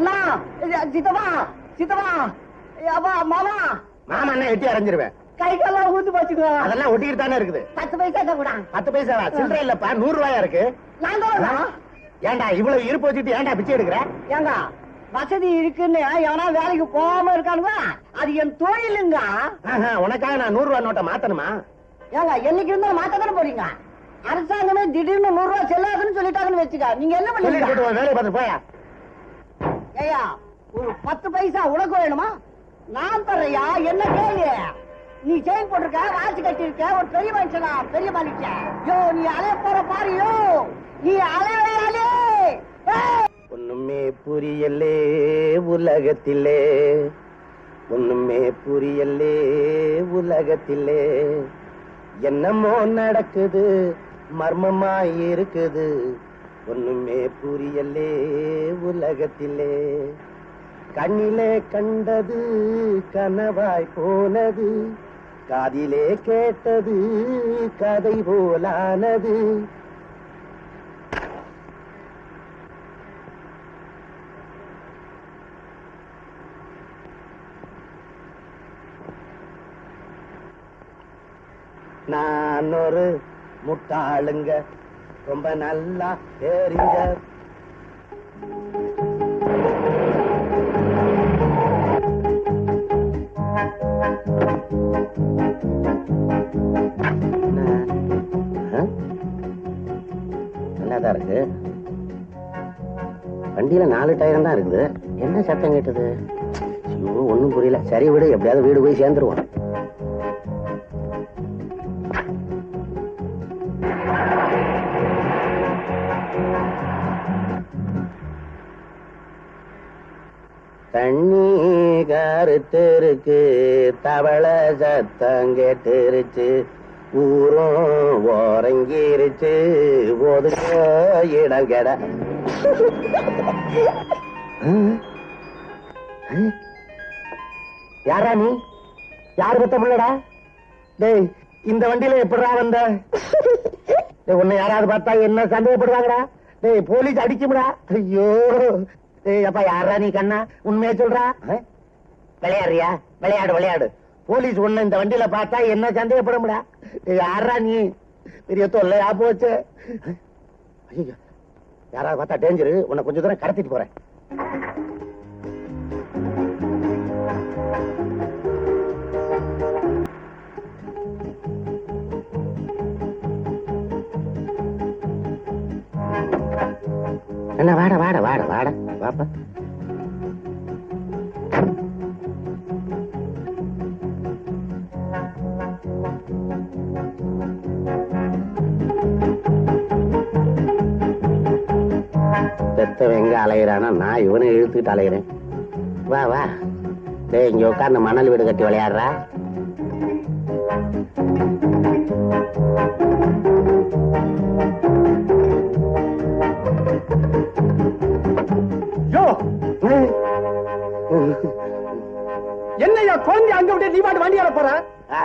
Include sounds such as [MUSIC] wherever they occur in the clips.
அண்ணா சித்தவா சித்தவா யவா மாமா. மாமா என்ன எட்டி அரைஞ்சிருவேன் கை காலாம் ஊத்து போச்சுக்கோ அதெல்லாம் ஒட்டிக்கிட்டு தானே இருக்குது. பத்து பைசா தான் கூட பத்து பைசா சில்லற இல்லப்பா நூறு ரூபாயா இருக்கு? ஏன்டா இவ்வளவு இருப்பு வச்சுட்டு ஏன்டா பிச்சை எடுக்கிற? ஏங்க வசதி இருக்குன்னு எவனா வேலைக்கு போகாம இருக்கானுங்க அது என் தொழிலுங்க. உனக்காக நான் நூறு நோட்டை மாத்தணுமா? ஏங்க என்னைக்கு இருந்தாலும் மாத்த தானே போறீங்க? அரசாங்கமே திடீர்னு நூறு ரூபாய் செல்லாதுன்னு சொல்லிட்டாங்கன்னு வச்சுக்க. நீங்க என்ன போட்டு வேலையை பார்த்து போயா? ஏய்யா ஒரு பத்து பைசா உனக்கு வேணுமா? நான் தரையா என்ன கேளு நீ செயின் போட்டிருக்க வாட்சி கட்டியிருக்க ஒரு பெரிய மனுஷனா பெரிய மனுஷன் யோ நீ அலைய போற பாரியோ? யோ நீ அலே ஒண்ணுமே புரியலே உலகத்திலே. ஒண்ணுமே புரியலே உலகத்திலே. என்னமோ நடக்குது மர்மமாய் இருக்குது. ஒண்ணுமே புரியலே உலகத்திலே. கண்ணிலே கண்டது கனவாய் போனது காதிலே கேட்டது கதை போலானது. நான் ஒரு முட்டாளுங்க ரொம்ப நல்லா தெரிஞ்ச என்னதான் இருக்கு. வண்டியில நாலு டயரம் தான் இருக்குது. என்ன சத்தம் கேட்டது? ஐயோ புரியல. சரி விடு எப்படியாவது வீடு போய் சேர்ந்துருவோம். தண்ணி கருத்திருக்கு தவள சத்தம் கேட்டுருச்சு. ஊரும் ஓரங்கிருச்சு ஒதுக்க இடம் கெட. யாரா நீ? யார் பத்த பிள்ளடா? டேய் இந்த வண்டியில எப்படிடா வந்த? உன்னை யாராவது பார்த்தா என்ன சந்தேகப்படுவாங்கடா? டேய் போலீஸ் அடிக்கும்டா. ஐயோ அப்பா யாரா நீ கண்ணா? உண்மையா சொல்றா? விளையாடுறியா? விளையாடு விளையாடு. போலீஸ் உன்னை இந்த வண்டியில பார்த்தா என்ன சந்தேகப்படும்டா? டேய் யாரா நீ? பெரிய தொல்லையா போச்சு. யாராவது பார்த்தா டேஞ்சரு உன்னை கொஞ்ச தூரம் கடத்திட்டு போறேன். என்ன வாட வாட வாட வாட. வாப்பா. பெத்தவன் எங்க அலையிறானா நான் இவனை இழுத்துக்கிட்டு அலைகிறேன் வா வா. டேய் இங்க உட்காந்து மணல் வீடு கட்டி விளையாடுறா. என்னையா குழந்தை அங்க விட்டு நீ பாட்டு வண்டி போற?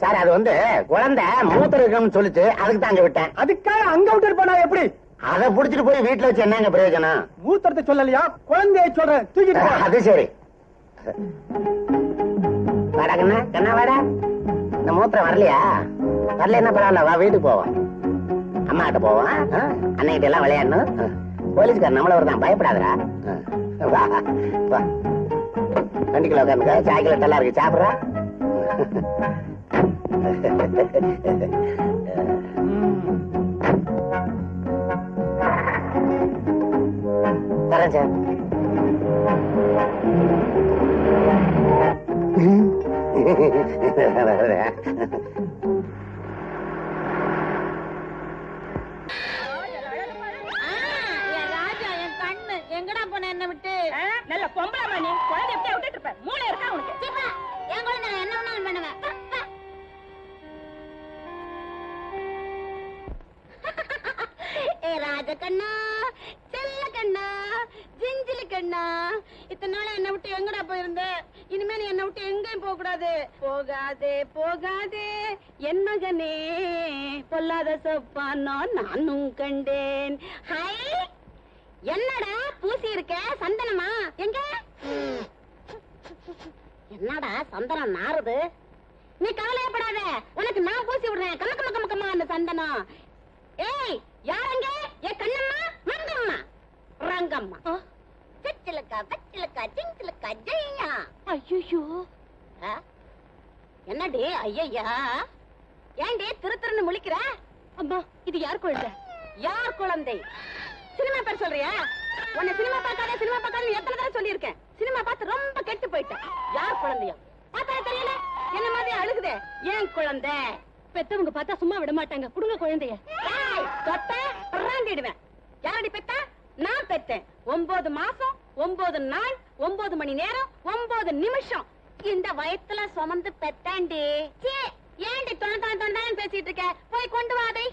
சார் அது வந்து குழந்தை மூத்தர் இருக்கணும்னு சொல்லிச்சு அதுக்கு தாங்க விட்டேன். அதுக்காக அங்க விட்டு போனா எப்படி? அதை புடிச்சிட்டு போய் வீட்டுல வச்சு என்னங்க பிரயோஜனம்? மூத்தரத்தை சொல்லலையா? குழந்தைய சொல்றேன் தூக்கிட்டு. அது சரி. வாடா கண்ணா வாடா. இந்த மூத்திரம் வரலையா? வரல என்ன பரவாயில்ல வா வீட்டுக்கு போவோம். அம்மா கிட்ட போவோம். ஆ? அண்ணன்கிட்ட எல்லாம் விளையாடணும். போலீஸ்கார் நம்மள வருதான் பயப்படாதடா. ஆ. வா வா வண்டிக்குள்ள உட்காந்துக்க சாய்க்கில் நல்லா இருக்கு சாப்பிடுறா தரேன் சார் பொம்பளை குழந்தை விட்டுட்டு இருப்ப? மூளை இருக்கா உனக்கு? என் குழந்தை என்ன பண்ணுவேன். ஏ கண்ணா செல்ல கண்ணா ஜிஞ்சிலி கண்ணா இத்தனை நாள் என்ன விட்டு எங்கடா போயிருந்த? இனிமே நீ என்ன விட்டு எங்கேயும் போக கூடாது போகாதே போகாதே என் மகனே. பொல்லாத சொப்பானோ நானும் கண்டேன். ஹை என்னடா பூசி இருக்க? சந்தனமா? எங்க? என்னடா சந்தனம் நாறுது நீ கவலையப்படாத உனக்கு நான் பூசி விடுறேன். கம்ம கம்ம அந்த சந்தனம். ஏய் யாரங்க ஏ கண்ணம்மா? மங்கம்மா ரங்கம்மா. சிச்சிலக்கா பச்சிலக்கா சிங்கிலக்கா ஜெய்யா. ஐயோ? என்னடி ஐயா ஏண்டி திரு திருன்னு முழிக்கிற? அம்மா இது யார் குழந்தை? யார் குழந்தை? சினிமா பேர் சொல்றியா? உன்னை சினிமா பார்க்காத சினிமா பார்க்காத எத்தனை தடவை சொல்லியிருக்கேன். சினிமா பார்த்து ரொம்ப கெட்டு போயிட்டேன். யார் குழந்தையா? பார்த்தா தெரியல. என்ன மாதிரி அழுகுதே? ஏன் குழந்தை? பெத்தவங்க பார்த்தா சும்மா விட மாட்டாங்க. குடுங்க குழந்தைய. ஏய், பிறாண்டிடுவேன் யாரடி பெத்தா? நான் பெத்தேன். ஒன்பது மாசம் ஒன்பது நாள் ஒன்பது மணி நேரம் ஒன்பது நிமிஷம். இந்த வயத்துல சுமந்து பெத்தாண்டி சீ, ஏண்டி தொண்ணூத்தி தொண்ணு பேசிட்டு இருக்க? போய் கொண்டு வாதை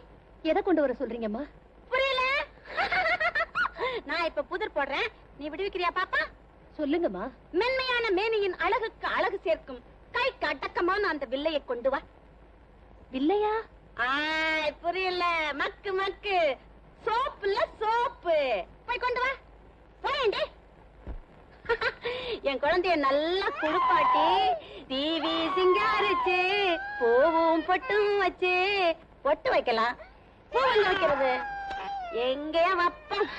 எதை கொண்டு வர சொல்றீங்கம்மா? புரியல. [LAUGHS] நான் இப்ப புதிர் போடுறேன். நீ விடுவிக்கிறியா பாப்பா? சொல்லுங்கம்மா. மென்மையான மேனியின் அழகுக்கு அழகு சேர்க்கும் கை கட்டக்கமான அந்த வில்லையை கொண்டு வா. இல்லையா ஆய் புரியல. மக்கு மக்கு. சோப்புல சோப்பு. போய் கொண்டு வா. போயேண்டி. என் குழந்தைய நல்லா குளிப்பாட்டி டிவி சிங்காரிச்சு பூவும் பொட்டும் வச்சு பொட்டு வைக்கலாம். பூ வைக்கிறது? எங்கேயா வப்பம்.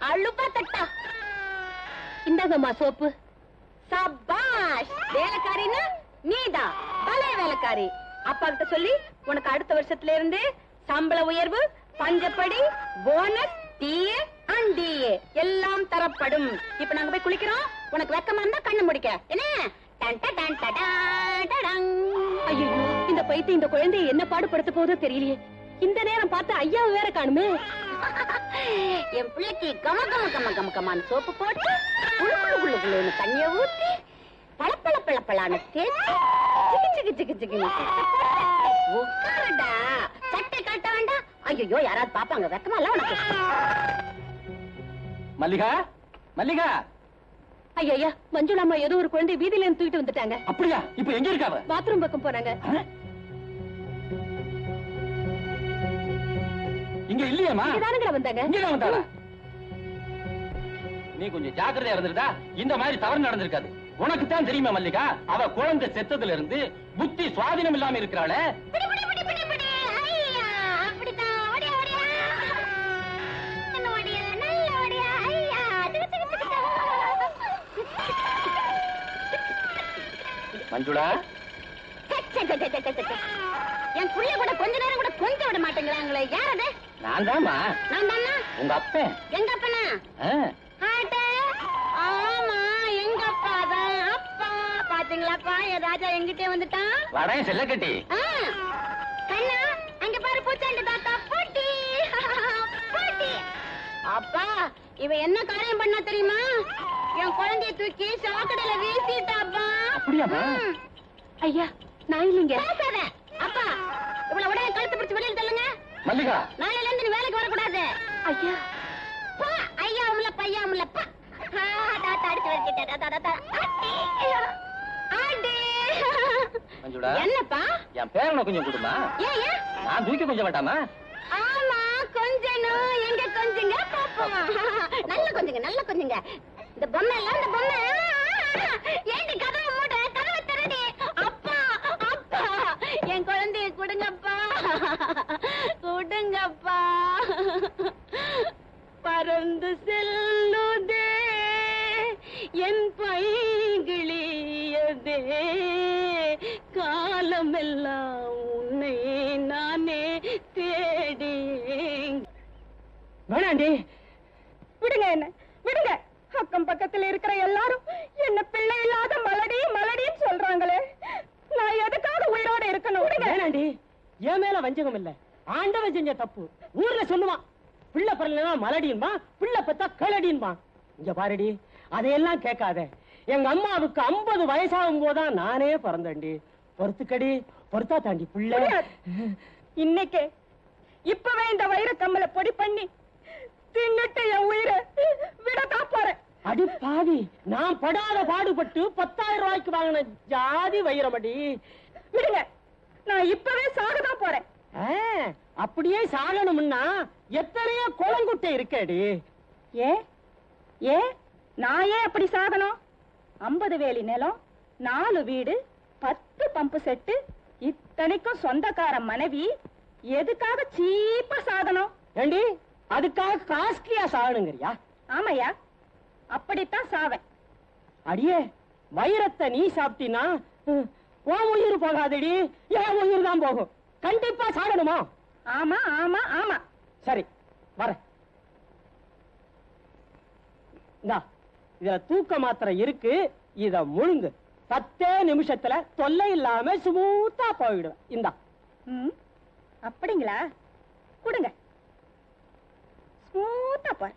அழுப்பா தட்டா. இந்தாங்கம்மா சோப்பு. சபாஷ்! வேலைக்காரின்னா நீதான் பழைய வேலைக்காரி. அப்பா கிட்ட சொல்லி உனக்கு அடுத்த வருஷத்துல இருந்து சம்பள உயர்வு பஞ்சப்படி போனஸ் டிஏ அண்ட் டிஏ எல்லாம் தரப்படும். இப்ப நாங்க போய் குளிக்கிறோம். உனக்கு வெக்கமா இருந்தா கண்ணு முடிக்க. என்ன? ஐயோ இந்த பைத்தியம் இந்த குழந்தைய என்ன பாடுபடுத்த போதோ தெரியலையே. இந்த நேரம் பார்த்து ஐயாவை வேற காணுமே. என் பிள்ளைக்கு கம கம கம கம கமான்னு சோப்பு போட்டு குளு குளு குளு குளுன்னு தண்ணிய ஊத்தி பளபள பளபளான்னு தேய்ச்சி சிக்கு சிக்கு சிக்கு உட்காருடா சட்டை காட்ட வேண்டாம். ஐயோ யாராவது பாப்பாங்க வெக்கமா இல்ல உனக்கு. மல்லிகா மல்லிகா. ஐயா மஞ்சுளாம்மா ஏதோ ஒரு குழந்தை வீதியில இருந்து தூக்கிட்டு வந்துட்டாங்க. அப்படியா? இப்ப எங்க இருக்காவ? பாத்ரூம் பக்கம் போறாங்க. இங்க இல்லையாமா இங்கதானுங்களா வந்தாங்க. இங்கதான் வந்தாளா? நீ கொஞ்சம் ஜாக்கிரதையா இருந்திருந்தா இந்த மாதிரி தவறு நடந்திருக்காது. உனக்கு தான் தெரியுமா மல்லிகா. அவ குழந்தை செத்ததுல இருந்து புத்தி சுவாதீனம் இல்லாம இருக்கிறாளே. மஞ்சுளா. என் புள்ள கூட கொஞ்ச நேரம் கூட கொஞ்சம் விட மாட்டேங்கிறாங்களே. யார் அது? நான் தாமா நான் தானா உங்க அப்பன்? எங்க அப்பனா ஆமா எங்க அப்பா தான் அப்பா. பாத்தீங்களாப்பா? என் ராஜா எங்கிட்டே வந்துட்டான். வரேன் செல்லக்கட்டி ஆ, கண்ணா அங்க பாரு பூச்சாண்டி தாத்தா. போட்டி. போட்டி. அப்பா இவன் என்ன காரியம் பண்ணா தெரியுமா? என் குழந்தைய தூக்கி சாக்கடையில வீசிட்டாப்பா. அப்படியாம்மா? ம். ஐயா நான் இல்லைங்க. பேசாத. அப்பா இவ்வளவு மல்லிகா. நாளையில இருந்து நீ வேலைக்கு வரக்கூடாது. ஐயா. பா. ஐயா முல்ல பையா பா. ஆ, தாத்தா அடிச்சு வச்சுட்டேன் தாத்தா தாத்தா என்னப்பா? என் பேரனை கொஞ்சம் கொடுமா. நான் தூக்கி கொஞ்சம் வேண்டாமா ஆமா கொஞ்சணும் எங்க கொஞ்சங்க? பாப்போம். நல்ல கொஞ்சங்க நல்ல கொஞ்சங்க. இந்த பொம்மை எல்லாம் இந்த பொம்மை. ஏண்டி கதவை மூட கதவை திறடி அப்பா அப்பா என் குழந்தைய கொடுங்கப்பா கொடுங்கப்பா பறந்து செல்லுதே என் பைகிளியதே. காலமெல்லாம் உன்னை நானே தேடி வேணாண்டி. விடுங்க என்ன விடுங்க. அக்கம் பக்கத்துல இருக்கிற எல்லாரும் என்ன பிள்ளை இல்லாத மலடி மலடின்னு சொல்றாங்களே. நான் எதுக்காக உயிரோட இருக்கணும்? விடுங்க. வேணாண்டி. என் மேல வஞ்சகம் இல்ல. ஆண்டவன் செஞ்ச தப்பு. ஊர்ல சொல்லுவான் பிள்ளை பிறலனா மலடின்பா பிள்ளை பெத்தா கிளடின்பா இங்க பாருடி அதையெல்லாம் கேட்காத. எங்க அம்மாவுக்கு 50 வயசாகும் போதான் நானே பிறந்தேன்டி. பொறுத்துக்கடி பொறுத்தா தாண்டி பிள்ளை. இன்னைக்கு இப்பவே இந்த வைர கம்மலை பொடி பண்ணி தின்னுட்டு என் உயிரை விடத்தான் போறேன். அடி பாவி நான் படாத பாடுபட்டு பத்தாயிரம் ரூபாய்க்கு வாங்கின ஜாதி வைரமடி. விடுங்க நான் இப்பவே சாகதான் போறேன். அப்படியே சாகணும்னா எத்தனையோ குளங்குட்டை இருக்கேடி. ஏன் ஏ நான் ஏன் அப்படி சாகணும்? ஐம்பது வேலி நிலம் நாலு வீடு பத்து பம்பு செட்டு இத்தனைக்கும் சொந்தக்கார மனைவி எதுக்காக சீப்பா சாகணும்? ஏண்டி அதுக்காக காஸ்ட்லியா சாகணுங்கிறியா? ஆமையா அப்படித்தான் சாவேன். அடியே வைரத்தை நீ சாப்பிட்டீன்னா உன் உயிர் போகாதடி என் உயிர் தான் போகும். கண்டிப்பா சாகணுமா? ஆமா ஆமா ஆமா. சரி இந்தா இதுல தூக்க மாத்திரை இருக்கு இத முழுங்கு. பத்தே நிமிஷத்துல தொல்லை இல்லாம ஸ்மூத்தா போயிடுவேன். இந்தா. அப்படிங்களா? கொடுங்க. ஸ்மூத்தா பாரு